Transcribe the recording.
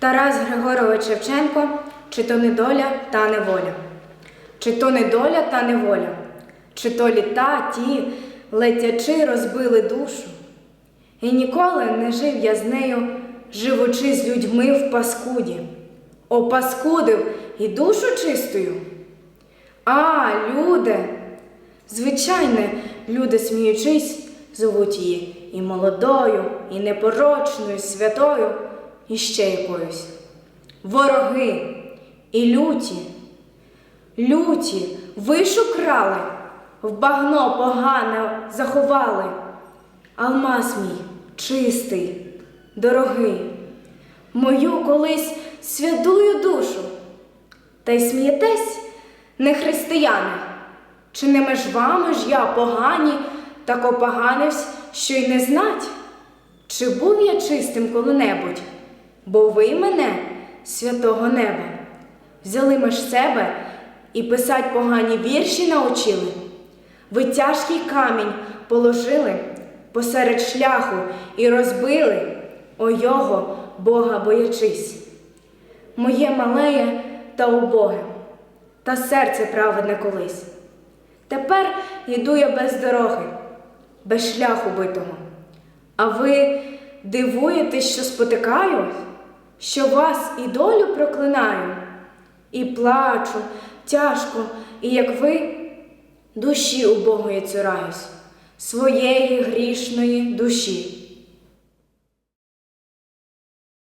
Тарас Григорович Шевченко, чи то недоля та неволя, чи то недоля та неволя, чи то літа ті, летячи, розбили душу. І ніколи не жив я з нею, живучи з людьми в паскуді, опаскудив і душу чистою. А, люди, звичайне, люди, сміючись, зовуть її і молодою, і непорочною, святою, і ще якоюсь. Вороги і люті, люті, вишу крали, в багно погане заховали. Алмаз мій чистий, дорогий, мою колись святую душу. Та й смієтесь, не християни, чи не меж вами ж я погані, так опоганивсь, що й не знать? Чи був я чистим коли-небудь? Бо ви мене, святого неба, взяли меж себе і писать погані вірші научили. Ви тяжкий камінь положили посеред шляху і розбили, о його Бога боячись. Моє малеє та убоге, та серце праведне колись. Тепер йду я без дороги, без шляху битого. А ви дивуєтесь, що спотикаю, що вас і долю проклинаю, і плачу тяжко, і як ви душі убогої цураюсь, своєї грішної душі.